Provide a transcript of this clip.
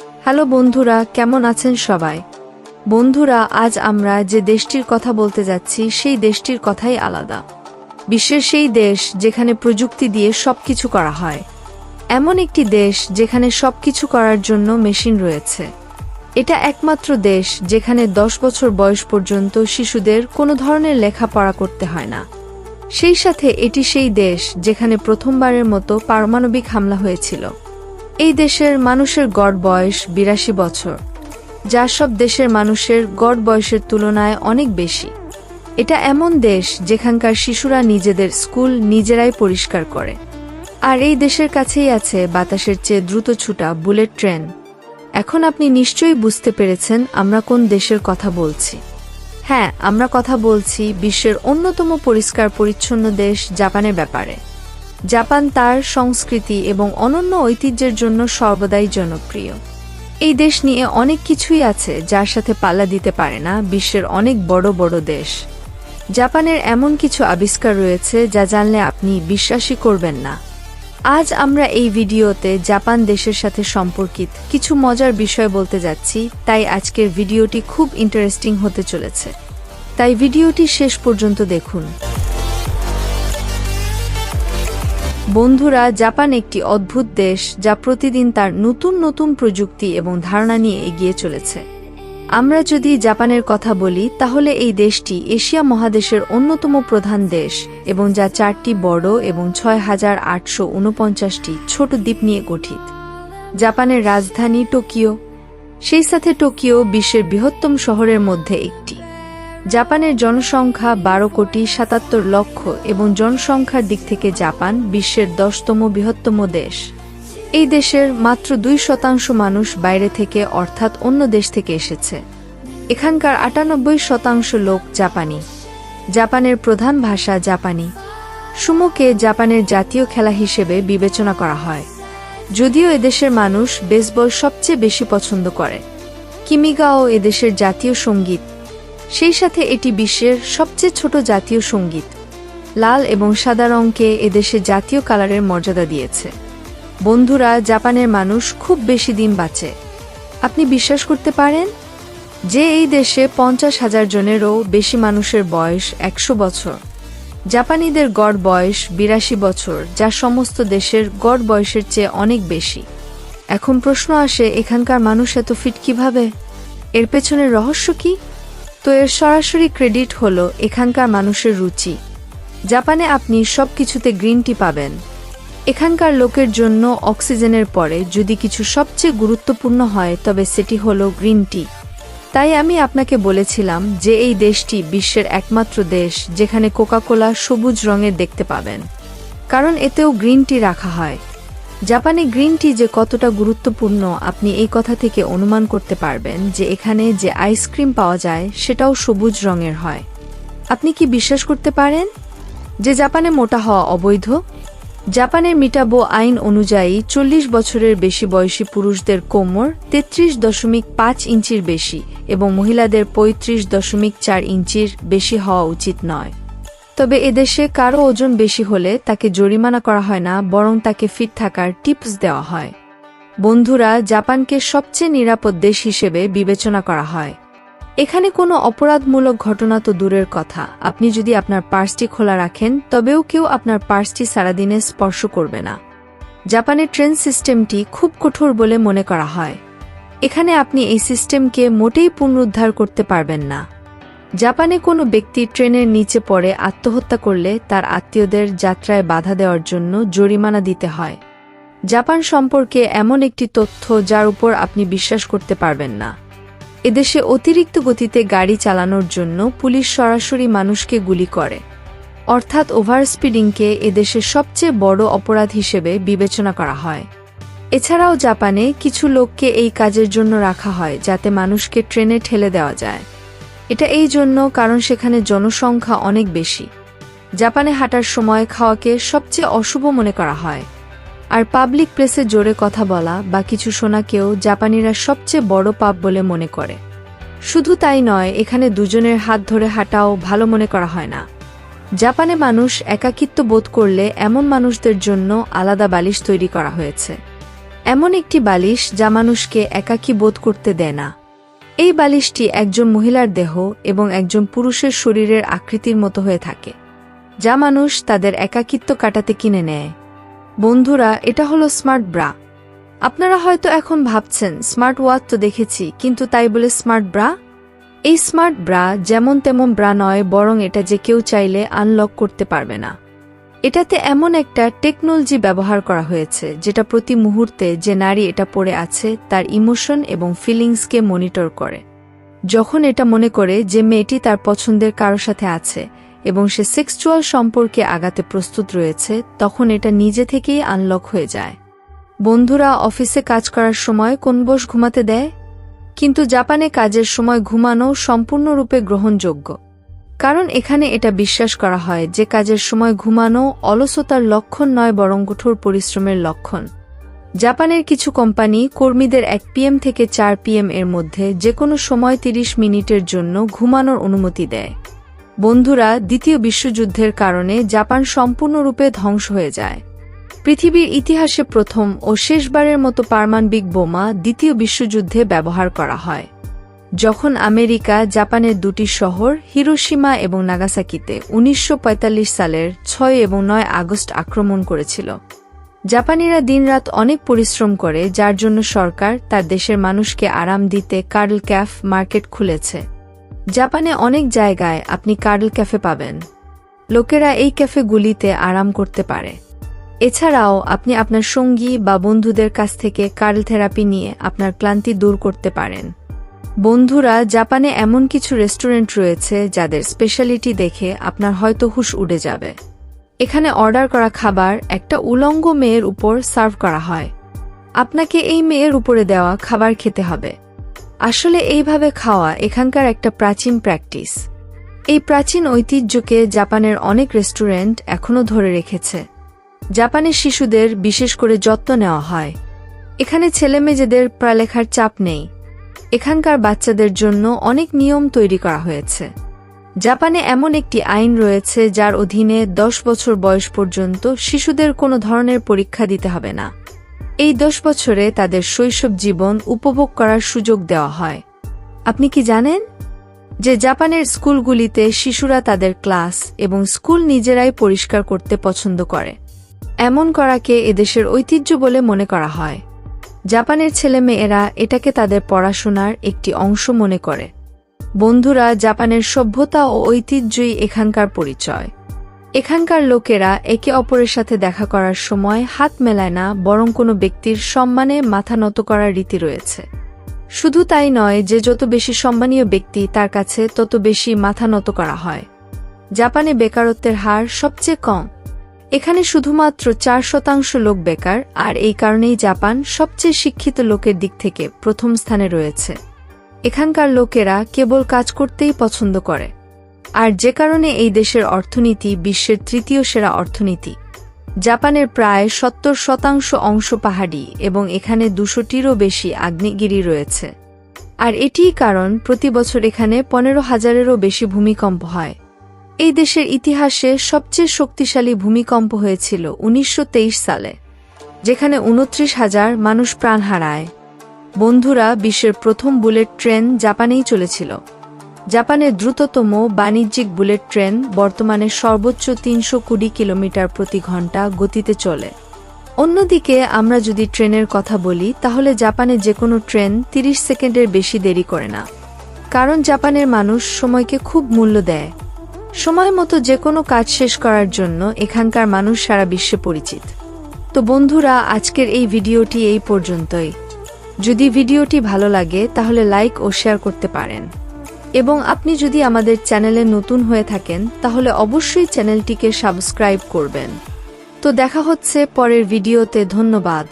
Hello বন্ধুরা, কেমন আছেন সবাই? বন্ধুরা, আজ আমরা যে দেশটির কথা বলতে যাচ্ছি, সেই দেশটির কথাই আলাদা। বিশ্বের সেই দেশ যেখানে প্রযুক্তি দিয়ে সবকিছু করা হয়। এমন একটি দেশ যেখানে সবকিছু করার জন্য মেশিন রয়েছে। এটা একমাত্র দেশ যেখানে দশ বছর বয়স পর্যন্ত শিশুদের কোনো ধরনের লেখাপড়া করতে হয় না। সেই সাথে এটি সেই দেশ যেখানে প্রথমবারের মতো পারমাণবিক হামলা হয়েছিল। এই দেশের মানুষের গড় বয়স বিরাশি বছর, যা সব দেশের মানুষের গড় বয়সের তুলনায় অনেক বেশি। এটা এমন দেশ যেখানকার শিশুরা নিজেদের স্কুল নিজেরাই পরিষ্কার করে। আর এই দেশের কাছেই আছে বাতাসের চেয়ে দ্রুত ছুটা বুলেট ট্রেন। এখন আপনি নিশ্চয়ই বুঝতে পেরেছেন আমরা কোন দেশের কথা বলছি। হ্যাঁ আমরা কথা বলছি বিশ্বের অন্যতম পরিষ্কার পরিচ্ছন্ন দেশ জাপানের ব্যাপারে। জাপান তার সংস্কৃতি এবং অনন্য ঐতিহ্যের জন্য সর্বদাই জনপ্রিয়। এই দেশ নিয়ে অনেক কিছুই আছে যার সাথে পাল্লা দিতে পারে না বিশ্বের অনেক বড় বড় দেশ। জাপানের এমন কিছু আবিষ্কার রয়েছে যা জানলে আপনি বিশ্বাসই করবেন না। আজ আমরা এই ভিডিওতে জাপান দেশের সাথে সম্পর্কিত কিছু মজার বিষয় বলতে যাচ্ছি, তাই আজকের ভিডিওটি খুব ইন্টারেস্টিং হতে চলেছে। তাই ভিডিওটি শেষ পর্যন্ত দেখুন। বন্ধুরা, জাপান একটি অদ্ভুত দেশ যা প্রতিদিন তার নতুন নতুন প্রযুক্তি এবং ধারণা নিয়ে এগিয়ে চলেছে। আমরা যদি জাপানের কথা বলি, তাহলে এই দেশটি এশিয়া মহাদেশের অন্যতম প্রধান দেশ এবং যা চারটি বড় এবং ছয় হাজার আটশো উনপঞ্চাশটি ছোট দ্বীপ নিয়ে গঠিত। জাপানের রাজধানী টোকিও, সেই সাথে টোকিও বিশ্বের বৃহত্তম শহরের মধ্যে একটি। জাপানের জনসংখ্যা বারো কোটি সাতাত্তর লক্ষ এবং জনসংখ্যার দিক থেকে জাপান বিশ্বের দশতম বৃহত্তম দেশ। এই দেশের মাত্র দুই শতাংশ মানুষ বাইরে থেকে অর্থাৎ অন্য দেশ থেকে এসেছে। এখানকার আটানব্বই শতাংশ লোক জাপানি। জাপানের প্রধান ভাষা জাপানি। সুমোকে জাপানের জাতীয় খেলা হিসেবে বিবেচনা করা হয়। যদিও এদেশের মানুষ বেসবল সবচেয়ে বেশি পছন্দ করে। কিমিগাও এদেশের জাতীয় সংগীত। সেই সাথে এটি বিশ্বের সবচেয়ে ছোট জাতীয় সংগীত। লাল এবং সাদা রঙকে এদেশে জাতীয় কালারের মর্যাদা দিয়েছে। বন্ধুরা, জাপানের মানুষ খুব বেশি দিন বাঁচে। আপনি বিশ্বাস করতে পারেন? যে এই দেশে পঞ্চাশ হাজার জনেরও বেশি মানুষের বয়স একশো বছর। জাপানিদের গড় বয়স বিরাশি বছর, যা সমস্ত দেশের গড় বয়সের চেয়ে অনেক বেশি। এখন প্রশ্ন আসে, এখানকার মানুষ এত ফিট কীভাবে? এর পেছনের রহস্য কি? তো এর সরাসরি ক্রেডিট হল এখানকার মানুষের রুচি। জাপানে আপনি সব কিছুতে গ্রিন টি পাবেন। এখানকার লোকের জন্য অক্সিজেনের পরে যদি কিছু সবচেয়ে গুরুত্বপূর্ণ হয়, তবে সেটি হল গ্রিন টি। তাই আমি আপনাকে বলেছিলাম যে এই দেশটি বিশ্বের একমাত্র দেশ যেখানে কোকাকোলা সবুজ রঙের দেখতে পাবেন। কারণ এতেও গ্রিন টি রাখা হয়। জাপানে গ্রিন টি যে কতটা গুরুত্বপূর্ণ, আপনি এই কথা থেকে অনুমান করতে পারবেন যে এখানে যে আইসক্রিম পাওয়া যায়, সেটাও সবুজ রঙের হয়। আপনি কি বিশ্বাস করতে পারেন? যে জাপানে মোটা হওয়া অবৈধ? জাপানের মিটাবো আইন অনুযায়ী চল্লিশ বছরের বেশি বয়সী পুরুষদের কোমর তেত্রিশ দশমিক পাঁচ ইঞ্চির বেশি এবং মহিলাদের পঁয়ত্রিশ দশমিক চার ইঞ্চির বেশি হওয়া উচিত নয়। তবে এদেশে কারও ওজন বেশি হলে তাকে জরিমানা করা হয় না, বরং তাকে ফিট থাকার টিপস দেওয়া হয়। বন্ধুরা, জাপানকে সবচেয়ে নিরাপদ দেশ হিসেবে বিবেচনা করা হয়। এখানে কোনো অপরাধমূলক ঘটনা তো দূরের কথা। আপনি যদি আপনার পার্সটি খোলা রাখেন, তবেও কেউ আপনার পার্সটি সারাদিনে স্পর্শ করবে না। জাপানের ট্রেন সিস্টেমটি খুব কঠোর বলে মনে করা হয়। এখানে আপনি এই সিস্টেমকে মোটেই পুনরুদ্ধার করতে পারবেন না। জাপানে কোনো ব্যক্তি ট্রেনের নিচে পড়ে আত্মহত্যা করলে তার আত্মীয়দের যাত্রায় বাধা দেওয়ার জন্য জরিমানা দিতে হয়। জাপান সম্পর্কে এমন একটি তথ্য যার উপর আপনি বিশ্বাস করতে পারবেন না। এদেশে অতিরিক্ত গতিতে গাড়ি চালানোর জন্য পুলিশ সরাসরি মানুষকে গুলি করে। অর্থাৎ ওভার স্পিডিংকে এদেশের সবচেয়ে বড় অপরাধ হিসেবে বিবেচনা করা হয়। এছাড়াও জাপানে কিছু লোককে এই কাজের জন্য রাখা হয় যাতে মানুষকে ট্রেনে ঠেলে দেওয়া যায়। এটা এই জন্য কারণ সেখানে জনসংখ্যা অনেক বেশি। জাপানে হাঁটার সময় খাওয়াকে সবচেয়ে অশুভ মনে করা হয়। আর পাবলিক প্লেসে জোরে কথা বলা বা কিছু শোনাকেও জাপানিরা সবচেয়ে বড় পাপ বলে মনে করে। শুধু তাই নয়, এখানে দুজনের হাত ধরে হাঁটাও ভালো মনে করা হয় না। জাপানে মানুষ একাকিত্ব বোধ করলে এমন মানুষদের জন্য আলাদা বালিশ তৈরি করা হয়েছে। এমন একটি বালিশ যা মানুষকে একাকী বোধ করতে দেয় না। এই বালিশটি একজন মহিলার দেহ এবং একজন পুরুষের শরীরের আকৃতির মতো হয়ে থাকে, যা মানুষ তাদের একাকিত্ব কাটাতে কিনে নেয়। বন্ধুরা, এটা হলো স্মার্ট ব্রা। আপনারা হয়তো এখন ভাবছেন, স্মার্ট ওয়াচ তো দেখেছি, কিন্তু তাই বলে স্মার্ট ব্রা? এই স্মার্ট ব্রা যেমন তেমন ব্রা নয়, বরং এটা যে কেউ চাইলে আনলক করতে পারবে না। এটাতে এমন একটা টেকনোলজি ব্যবহার করা হয়েছে, যেটা প্রতি মুহূর্তে যে নারী এটা পড়ে আছে, তার ইমোশন এবং ফিলিংসকে মনিটর করে। যখন এটা মনে করে যে মেয়েটি তার পছন্দের কারও সাথে আছে এবং সে সেক্সুয়াল সম্পর্কে আগাতে প্রস্তুত রয়েছে, তখন এটা নিজে থেকেই আনলক হয়ে যায়। বন্ধুরা, অফিসে কাজ করার সময় কোন বস ঘুমাতে দেয়? কিন্তু জাপানে কাজের সময় ঘুমানো সম্পূর্ণরূপে গ্রহণযোগ্য। কারণ এখানে এটা বিশ্বাস করা হয় যে কাজের সময় ঘুমানো অলসতার লক্ষণ নয় বরং কঠোর পরিশ্রমের লক্ষণ। জাপানের কিছু কোম্পানি কর্মীদের এক পিএম থেকে চার পিএম এর মধ্যে যে কোনো সময় ৩০ মিনিটের জন্য ঘুমানোর অনুমতি দেয়। বন্ধুরা, দ্বিতীয় বিশ্বযুদ্ধের কারণে জাপান সম্পূর্ণরূপে ধ্বংস হয়ে যায়। পৃথিবীর ইতিহাসে প্রথম ও শেষবারের মতো পারমাণবিক বোমা দ্বিতীয় বিশ্বযুদ্ধে ব্যবহার করা হয়। যখন আমেরিকা জাপানের দুটি শহর হিরোসীমা এবং নাগাসাকিতে উনিশশো পঁয়তাল্লিশ সালের ছয় এবং নয় আগস্ট আক্রমণ করেছিল। জাপানিরা দিনরাত অনেক পরিশ্রম করে, যার জন্য সরকার তার দেশের মানুষকে আরাম দিতে কার্ল ক্যাফ মার্কেট খুলেছে। জাপানে অনেক জায়গায় আপনি কার্ল ক্যাফে পাবেন। লোকেরা এই ক্যাফেগুলিতে আরাম করতে পারে। এছাড়াও আপনি আপনার সঙ্গী বা বন্ধুদের কাছ থেকে কার্ল থেরাপি নিয়ে আপনার ক্লান্তি দূর করতে পারেন। বন্ধুরা, জাপানে এমন কিছু রেস্টুরেন্ট রয়েছে যাদের স্পেশালিটি দেখে আপনার হয়তো হুশ উড়ে যাবে। এখানে অর্ডার করা খাবার একটা উলঙ্গ মেয়ের উপর সার্ভ করা হয়। আপনাকে এই মেয়ের উপরে দেওয়া খাবার খেতে হবে। আসলে এইভাবে খাওয়া এখানকার একটা প্রাচীন প্র্যাকটিস এই প্রাচীন ঐতিহ্যকে জাপানের অনেক রেস্টুরেন্ট এখনও ধরে রেখেছে। জাপানের শিশুদের বিশেষ করে যত্ন নেওয়া হয়। এখানে ছেলেমেয়েদের পড়ালেখার চাপ নেই। এখানকার বাচ্চাদের জন্য অনেক নিয়ম তৈরি করা হয়েছে। জাপানে এমন একটি আইন রয়েছে যার অধীনে দশ বছর বয়স পর্যন্ত শিশুদের কোনো ধরনের পরীক্ষা দিতে হবে না। এই দশ বছরে তাদের শৈশব জীবন উপভোগ করার সুযোগ দেওয়া হয়। আপনি কি জানেন যে জাপানের স্কুলগুলিতে শিশুরা তাদের ক্লাস এবং স্কুল নিজেরাই পরিষ্কার করতে পছন্দ করে? এমন করাকে এদেশের ঐতিহ্য বলে মনে করা হয়। জাপানের ছেলেমেয়েরা এটাকে তাদের পড়াশোনার একটি অংশ মনে করে। বন্ধুরা, জাপানের সভ্যতা ও ঐতিহ্যই এখানকার পরিচয়। এখানকার লোকেরা একে অপরের সাথে দেখা করার সময় হাত মেলায় না, বরং কোনো ব্যক্তির সম্মানে মাথা নত করার রীতি রয়েছে। শুধু তাই নয় যে যত বেশি সম্মানীয় ব্যক্তি তার কাছে, তত বেশি মাথা নত করা হয়। জাপানে বেকারত্বের হার সবচেয়ে কম। এখানে শুধুমাত্র চার শতাংশ লোক বেকার, আর এই কারণেই জাপান সবচেয়ে শিক্ষিত লোকের দিক থেকে প্রথম স্থানে রয়েছে। এখানকার লোকেরা কেবল কাজ করতেই পছন্দ করে। আর যে কারণে এই দেশের অর্থনীতি বিশ্বের তৃতীয় সেরা অর্থনীতি। জাপানের প্রায় সত্তর শতাংশ অংশ পাহাড়ি এবং এখানে দুশোটিরও বেশি আগ্নেয়গিরি রয়েছে। আর এটিই কারণ প্রতি বছর এখানে পনেরো হাজারেরও বেশি ভূমিকম্প হয়। এই দেশের ইতিহাসে সবচেয়ে শক্তিশালী ভূমিকম্প হয়েছিল উনিশশো তেইশ সালে, যেখানে উনত্রিশ হাজার মানুষ প্রাণ হারায়। বন্ধুরা, বিশ্বের প্রথম বুলেট ট্রেন জাপানেই চলেছিল। জাপানের দ্রুততম বাণিজ্যিক বুলেট ট্রেন বর্তমানে সর্বোচ্চ তিনশো কুড়ি কিলোমিটার প্রতি ঘণ্টা গতিতে চলে। অন্যদিকে, আমরা যদি ট্রেনের কথা বলি, তাহলে জাপানে যে কোনো ট্রেন ৩০ সেকেন্ডের বেশি দেরি করে না। কারণ জাপানের মানুষ সময়কে খুব মূল্য দেয়। সময় মতো যে কোনো কাজ শেষ করার জন্য এখানকার মানুষ সারা বিশ্বে পরিচিত। তো বন্ধুরা, আজকের এই ভিডিওটি এই পর্যন্তই। যদি ভিডিওটি ভালো লাগে, তাহলে লাইক ও শেয়ার করতে পারেন। এবং আপনি যদি আমাদের চ্যানেলে নতুন হয়ে থাকেন, তাহলে অবশ্যই চ্যানেলটিকে সাবস্ক্রাইব করবেন। তো দেখা হচ্ছে পরের ভিডিওতে, ধন্যবাদ।